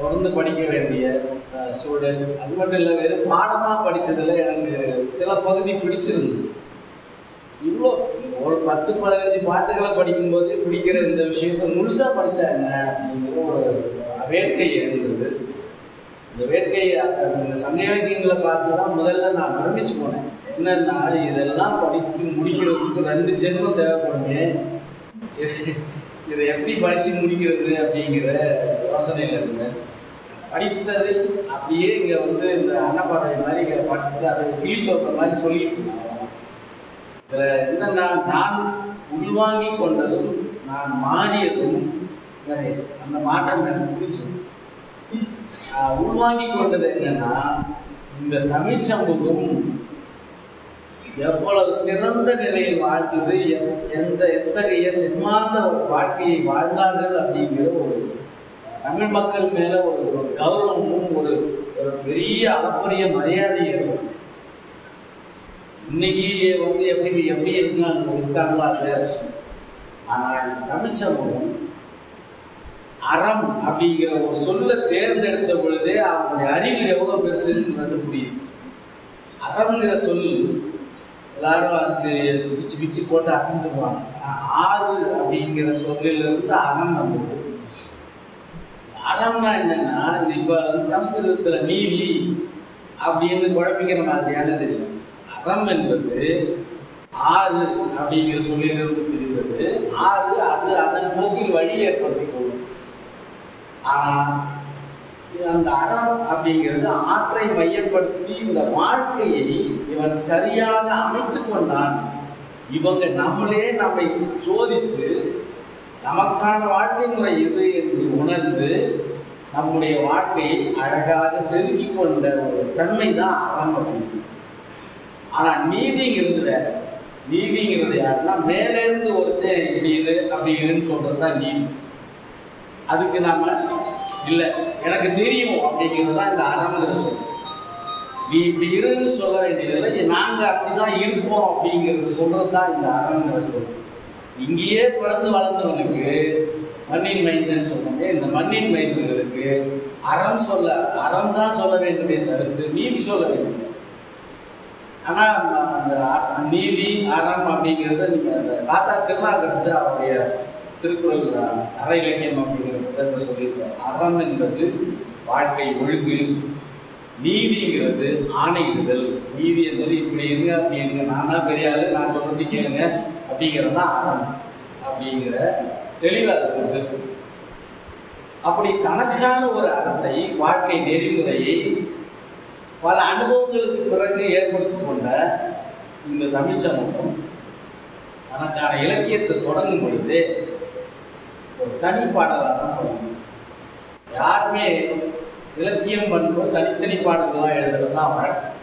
தொடர்ந்து படிக்க வேண்டிய சூழல். அது மட்டும் இல்லை வெறும் பாடமாக படித்ததில் எனக்கு சில பகுதி பிடிச்சிருந்தது. இவ்வளோ ஒரு பத்து பதினஞ்சு பாட்டுகளை படிக்கும்போது பிடிக்கிற இந்த விஷயத்தை முழுசாக படித்தா என்ன அப்படிங்கிற ஒரு வேட்கை இருந்தது. இந்த வேட்கையை இந்த சங்க இலக்கியங்களை பார்த்து தான் முதல்ல நான் பிரமிச்சு போனேன். என்னன்னா இதெல்லாம் படித்து முடிக்கிறதுக்கு ரெண்டு ஜென்மம் தேவைப்படுமே. இதை எப்படி படித்து முடிக்கிறது அப்படிங்கிற யோசனையில் இருந்தேன். படித்தது. அப்படியே இங்கே வந்து இந்த அன்னப்பாறை மாதிரி இங்கே படிச்சது அதை கிளி சொல்கிற மாதிரி சொல்லிட்டு இருந்தாங்க. இதில் என்னன்னா நான் உள்வாங்கி கொண்டதும் நான் மாறியதும் அந்த மாற்றம் எனக்கு பிடிச்சது உள்வாங்கி கொண்டது என்னன்னா இந்த தமிழ் சமூகம் எவ்வளவு சிறந்த நிலையில் வாழ்ந்தது எ- எந்த எத்தகைய செம்மார்ந்த வாழ்க்கையை வாழ்ந்தார்கள் அப்படிங்கிற ஒரு தமிழ் மக்கள் மேல ஒரு ஒரு கௌரவமும் ஒரு ஒரு பெரிய அளப்பரிய மரியாதை ஏற்படும் இன்னைக்கு வந்து எப்படி எப்படி இருக்காங்க இருக்காங்களோ அதே விஷயம். ஆனால் தமிழ் சமூகம் அறம் அப்படிங்கிற ஒரு சொல்ல தேர்ந்தெடுத்த பொழுதே அவனுடைய அறிவு எவ்வளவு பெருசுன்றது புரியுது அறம்ங்கிற சொல் எல்லாரும் அதுக்கு பிச்சு பிச்சு போட்டு சொல்லுவாங்க ஆறு அப்படிங்கிற சொல்லிலிருந்து அறம் நம்ம அறம்னா என்னன்னா இப்ப வந்து சம்ஸ்கிருதத்துல நீதி அப்படின்னு குழப்பிக்கிற மாதிரியான தெரியும் அறம் என்பது ஆறு அப்படிங்கிற சொல்லிலிருந்து பிரிவது ஆறு அது அதன் போக்கில் வழி ஏற்படுத்தி கொள்ளும் ஆனா அந்த அறம் அப்படிங்கிறது ஆற்றை மையப்படுத்தி இந்த வாழ்க்கையை இவன் சரியாக அமைத்து கொண்டான். இவங்க நம்மளே நம்மை சோதித்து நமக்கான வாழ்க்கை முறை எது என்று உணர்ந்து நம்முடைய வாழ்க்கையை அழகாக செதுக்கி கொண்ட ஒரு தன்மை தான் அறம் அப்படின்னு ஆனா நீதிங்கிறது வேற நீதிங்கிறது யாருன்னா மேலேருந்து ஒருத்தன் இப்படி இரு அப்படி இருன்னு சொல்றது தான் நீதி. அதுக்கு நாம இல்லை எனக்கு தெரியும் அப்படிங்கிறது தான் இந்த அறம்ங்கிற சொல் நீ இப்படி இருன்னு சொல்ல வேண்டியதில்லை நாங்கள் அப்படிதான் இருப்போம் அப்படிங்கிறது சொல்றது தான் இந்த அறம்ங்கிற சொல் இங்கேயே பிறந்து வளர்ந்தவனுக்கு மண்ணின் மைந்தன் சொன்னாங்க இந்த மண்ணின் மைந்தர்களுக்கு அறம் சொல்ல அறம் தான் சொல்ல வேண்டுமே தவிர்த்து நீதி சொல்ல வேண்டும். ஆனால் அந்த அ- நீதி அறம் அப்படிங்கிறத நீங்கள் அந்த தாத்தா திருநாகரசு அவருடைய திருக்குறள் அற இலக்கியம் அப்படிங்கிற புத்தகத்தை சொல்லியிருக்காரு. அறம் என்பது வாழ்க்கை ஒழுங்கு நீதிங்கிறது ஆணையிடுதல். நீதி என்பது இப்படி இருங்க அப்படி இருங்க. நான் தான் பெரிய ஆளு நான் சொல்றது கேளுங்க. அப்படிங்கிறது தான் அறம் அப்படிங்கிற தெளிவாக கொண்டு அப்படி தனக்கான ஒரு அறத்தை வாழ்க்கை நெறிமுறையை பல அனுபவங்களுக்கு பிறகு ஏற்படுத்திக் கொண்ட இந்த தமிழ் சமூகம் தனக்கான இலக்கியத்தை தொடங்கும் பொழுது ஒரு தனி பாடலாக தான் தொடங்கும் யாருமே இலக்கியம் பண்ணும்போது தனித்தனி பாடல்களாக எழுதுறது தான் வழக்கம்.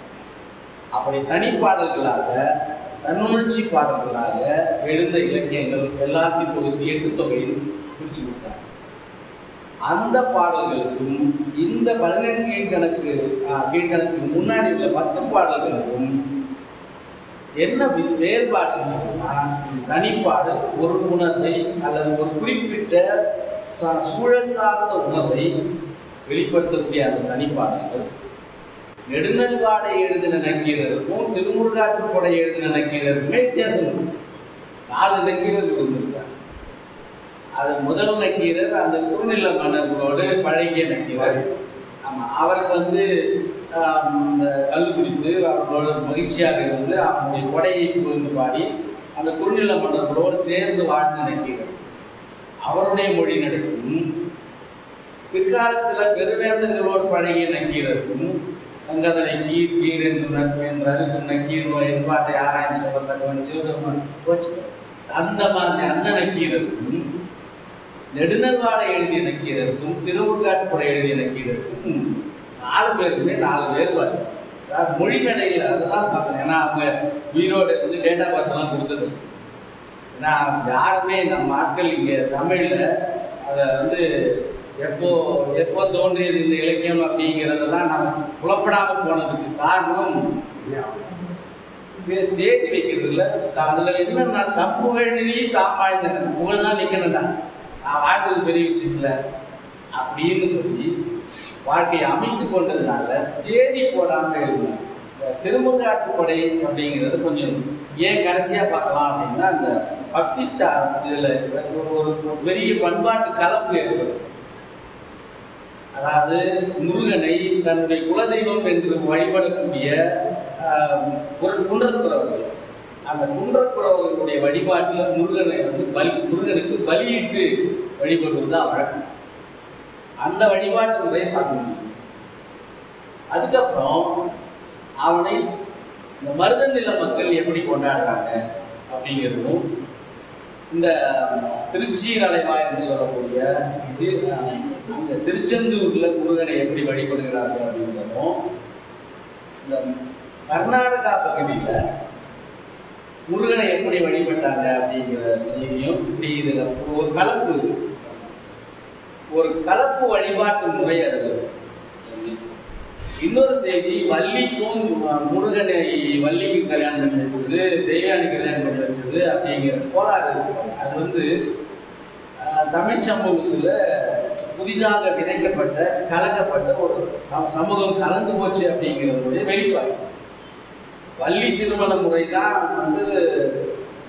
அப்படி தனிப்பாடல்களாக தன்னுணர்ச்சி பாடல்களாக எழுந்த இலக்கியங்கள் எல்லாத்தையும் தொகுத்து எட்டு தொகையில் பிரித்து கொடுத்தாங்க அந்த பாடல்களுக்கும் இந்த பதினெட்டு கீழ்கணக்கு கீழ்கணக்கு முன்னாடி உள்ள பத்து பாடல்களுக்கும் என்ன வி- வேறுபாடு தனிப்பாடல் ஒரு உணர்வை அல்லது ஒரு குறிப்பிட்ட சூழல் சார்ந்த உணர்வை வெளிப்படுத்தக்கூடிய அந்த தனிப்பாடல்கள் நெடுநல்வாடை எழுதின நக்கீரருக்கும் திருமுருகாற்றுப்படை எழுதின நக்கீரருக்குமே வித்தியாசம் நாலு நக்கீரர்கள் இருந்திருக்காங்க அது முதல் நக்கீரர் அந்த குறுநில மன்னர்களோடு பழகிய நக்கீரர். ஆமாம் அவருக்கு வந்து அந்த கல் குடித்து அவர்களோட மகிழ்ச்சியாக இருந்து அவனுடைய கொடையை புரிந்து பாடி அந்த குறுநில மன்னர்களோடு சேர்ந்து வாழ்ந்த நக்கீரர். அவருடைய மொழி நடக்கும். பிற்காலத்தில் பெருவேந்தர்களோடு பழகிய நக்கீரருக்கும் சங்கதனை கீர் கீர் என்று நட்பு என்று அறுக்கும் நக்கீர் என்பாட்டை ஆராய்ந்து சொல்லத்தக்கவன் சிவபெருமான் போச்சு. அந்த மாதிரி அந்த நக்கீரருக்கும் நெடுநர்வாடை எழுதிய நக்கீரருக்கும் திருவுட்காட்டுப்புறை எழுதிய நக்கீரருக்கும் நாலு பேருக்குமே நாலு வேறுபாடு. அதாவது மொழி மேடையில் அதெல்லாம் பார்க்கணும். ஏன்னா அவங்க உயிரோடு வந்து டேட்டா பார்த்தெல்லாம் கொடுத்தது. ஏன்னா யாருமே நம்ம ஆட்கள் இங்கே தமிழில் அதை வந்து எப்போ எப்போ தோன்றியது இந்த இலக்கியம் அப்படிங்கிறதெல்லாம் நம்ம புலப்படாமல் போனதுக்கு காரணம் தே- தேதி வைக்கிறது இல்லை. அதில் என்னன்னா தப்பு எழுதி தான் வாழ்ந்தேன். புகழ் தான் நிற்கணும்டா. நான் வாழ்ந்தது பெரிய விஷயம் இல்லை. அப்படின்னு சொல்லி வாழ்க்கையை அமைத்து கொண்டதுனால தேதி போடாமல் எழுதினார் இந்த அப்படிங்கிறது கொஞ்சம் ஏன் கடைசியாக பார்க்கலாம் அப்படின்னா அந்த பக்திச்சாரம் இதுல ஒரு ஒரு பெரிய பண்பாட்டு கலப்பு ஏற்படும். அதாவது முருகனை தன்னுடைய குலதெய்வம் என்று வழிபடக்கூடிய ஒரு குன்றத்துறவர்கள். அந்த குன்றத்துறவர்களுடைய வழிபாட்டில் முருகனை வந்து பலி முருகனுக்கு பலியிட்டு வழிபடுவது தான் வழக்கம். அந்த வழிபாட்டு முறையை பார்க்க முடியும். அதுக்கப்புறம் அவனை இந்த மருத நில மக்கள் எப்படி கொண்டாடுறாங்க அப்படிங்கிறதும் இந்த திருச்சி என்று சொல்லக்கூடிய இந்த திருச்செந்தூர்ல முருகனை எப்படி வழிபடுகிறார்கள் அப்படின்றதும் இந்த கர்நாடகா பகுதியில முருகனை எப்படி வழிபட்டாங்க அப்படிங்கிற செய்தியும் இப்படி இதுல ஒரு கலப்பு ஒரு கலப்பு வழிபாட்டு முறை அது. இன்னொரு செய்தி வள்ளிக்கும் முருகனை வள்ளிக்கு கல்யாணம் பண்ணி வச்சது தெய்வானி கல்யாணம் பண்ணி வச்சது அப்படிங்கிற கோளாறு அது வந்து தமிழ் சமூகத்துல புதிதாக விதைக்கப்பட்ட கலக்கப்பட்ட ஒரு சமூகம் கலந்து போச்சு அப்படிங்கிறதுடைய வெளிப்பாடு. வள்ளி திருமண முறை தான் வந்து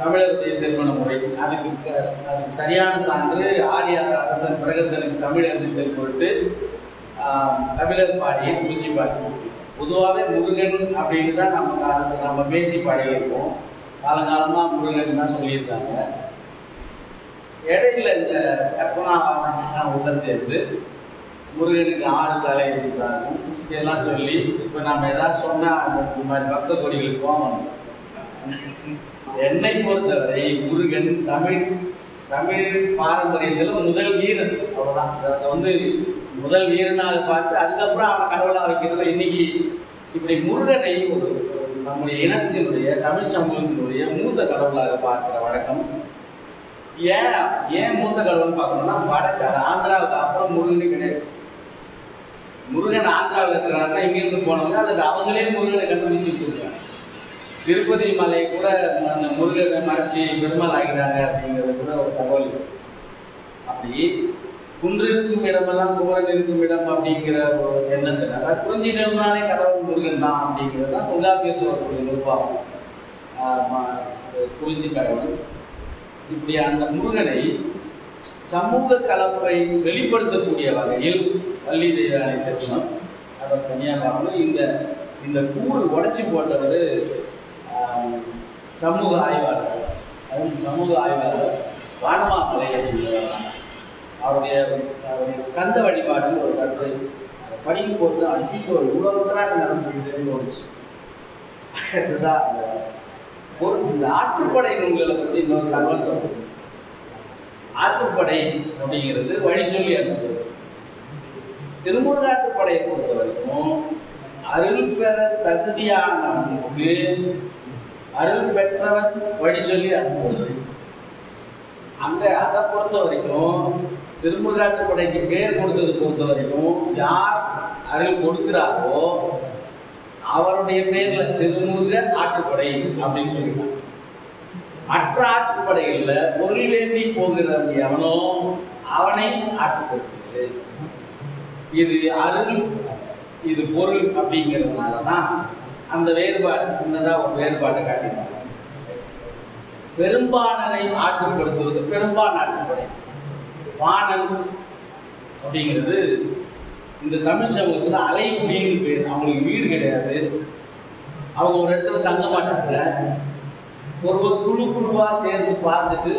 தமிழருடைய திருமண முறை. அதுக்கு க- அதுக்கு சரியான சான்று ஆரியார் அரசன் பிரகத்தனுக்கு தமிழ் அறிந்தல் பொருட்டு தமிழர் பாடிய குறிஞ்சி பாட்டு. பொதுவாகவே முருகன் அப்படின்னு தான் நம்ம காலத்து நம்ம பேசி பாடியிருக்கோம் காலங்காலமாக முருகன் தான் சொல்லியிருக்காங்க. இடையில இந்த கற்பனா உள்ள சேர்ந்து முருகனுக்கு ஆறு தலை இருந்தாலும் இதெல்லாம் சொல்லி இப்போ நம்ம ஏதாவது சொன்னா அந்த மாதிரி பக்த கொடிகளுக்கு போகணும் என்னை பொறுத்தவரை முருகன் தமிழ் தமிழ் பாரம்பரியத்தில் முதல் வீரன். அவ்வளோதான் அதை வந்து முதல் வீரனாக பார்த்து அதுக்கப்புறம் அவனை கடவுளாக வைக்கிறது இன்னைக்கு இப்படி முருகனை ஒரு ஒரு நம்முடைய இனத்தினுடைய தமிழ் சமூகத்தினுடைய மூத்த கடவுளாக பார்க்கிற வழக்கம். ஏன் ஏன் மூத்த கடவுள்னு பார்க்கணும்னா வடக்கு ஆந்திராவுக்கு அப்புறம் முருகனே கிடையாது. முருகன் ஆந்திராவில் இருக்கிறாருன்னா இங்கேருந்து போனவங்க அதுக்கு அவங்களே முருகனை கண்டுபிடிச்சு வச்சிருக்காங்க. திருப்பதி மலை கூட அந்த முருகனை மறைச்சி பெருமாள் ஆகிறாங்க அப்படிங்கிறது கூட ஒரு தகவல். அப்படி குன்று இருக்கும் இடமெல்லாம் குமரன் இருக்கும் இடம் அப்படிங்கிற ஒரு எண்ணத்தில் அதாவது குறிஞ்சினாலே கடவுள் முருகன் தான் அப்படிங்கிறது தான் தொல்காப்பியர் நிர்வாகம். குறிஞ்சி கடவுள். இப்படி அந்த முருகனை சமூக கலப்பை வெளிப்படுத்தக்கூடிய வகையில் பள்ளி தெய்வானை தரிசனம் அதை தனியாக இந்த இந்த கூறு உடைச்சி போட்டவர் சமூக ஆய்வாளர். அதுவும் சமூக ஆய்வாளர் வானமாமலை அப்படிங்கிறவர் அவருடைய அவருடைய ஸ்கந்த வழிபாடுன்னு ஒரு கட்டுரை அதை படிக்கும் போது ஐயோ இவ்வளோ தான் நடந்துருக்குதுன்னு தோணுச்சு அதுதான் ஒரு இந்த ஆற்றுப்படை நூல்களை பற்றி இன்னொரு தகவல் சொல்றேன். ஆற்றுப்படை அப்படிங்கிறது வழி சொல்லி அனுப்பு திருமுருகாற்றுப்படையை பொறுத்த வரைக்கும் அருள் பெற தகுதியானவனுக்கு அருள் பெற்றவன் வழி சொல்லி அனுப்புவது. அங்க அதை பொறுத்த வரைக்கும் திருமுருகாற்றுப்படைக்கு பேர் கொடுத்தது பொறுத்த வரைக்கும் யார் அருள் கொடுக்கிறாரோ அவருடைய பேர்ல திருமுருக ஆட்டுப்படை அப்படின்னு சொல்லிட்டாங்க. மற்ற ஆட்டுப்படைகள்ல பொருள் வேண்டி போகிறவன் எவனோ அவனை ஆட்டுப்படுத்து இது அருள் இது பொருள் அப்படிங்கிறதுனால தான் அந்த வேறுபாடு சின்னதாக ஒரு வேறுபாட்டை காட்டினார் பெரும்பானனை ஆற்றுப்படுத்துவது பெரும்பான் ஆற்றுப்படை வாணன் அப்படிங்கிறது இந்த தமிழ் சமூகத்தில் அலைக்குடின்னு பேர். அவங்களுக்கு வீடு கிடையாது. அவங்க ஒரு இடத்துல தங்க மாட்டாங்க. ஒரு ஒரு குழு குழுவாக சேர்ந்து பார்த்துட்டு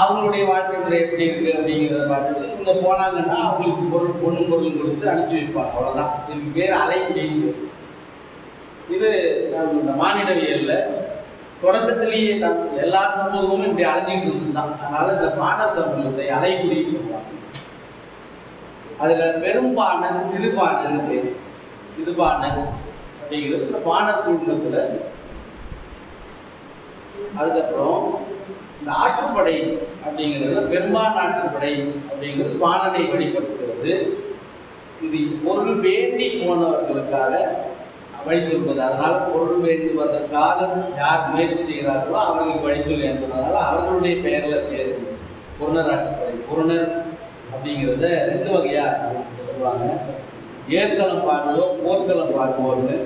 அவங்களுடைய வாழ்க்கை முறை எப்படி இருக்கு அப்படிங்கிறத பார்த்துட்டு இவங்க போனாங்கன்னா அவங்களுக்கு பொருள் பொண்ணு பொருள் கொடுத்து அனுப்பிச்சு வைப்பாங்க. அவ்வளோதான் இதுக்கு பேர் அலைக்குடின்னு பேர். இது நான் இந்த மானிடவியல்ல தொடக்கத்திலேயே நாம் எல்லா சமூகமும் இப்படி அலைஞ்சிட்டு இருந்துதான். அதனால இந்த பாணர் சமூகத்தை அலைக்குடின்னு சொல்லுவாங்க. அதுல பெரும்பாணன் சிறுபாணன் பேர் சிறுபாணன் அப்படிங்கிறது இந்த பாணர் குடும்பத்துல. அதுக்கப்புறம் இந்த ஆற்றுப்படை அப்படிங்கிறது பெரும்பான் ஆற்றுப்படை அப்படிங்கிறது பாணனை வெளிப்படுத்துகிறது இது பொருள் வேண்டி போனவர்களுக்காக வழி சொல்வது. அதனால் பொருள் வேண்டுவதற்காக யார் முயற்சி செய்கிறார்களோ அவர்களுக்கு வழி சொல்லி என்பதனால அவர்களுடைய பெயரில் தேர்வு குருணர் ஆற்றுப்படை புறநர் அப்படிங்கிறத ரெண்டு வகையாக சொல்லுவாங்க. ஏற்களம் பாடுவோம் போர்க்களம் பாடுவோம்னு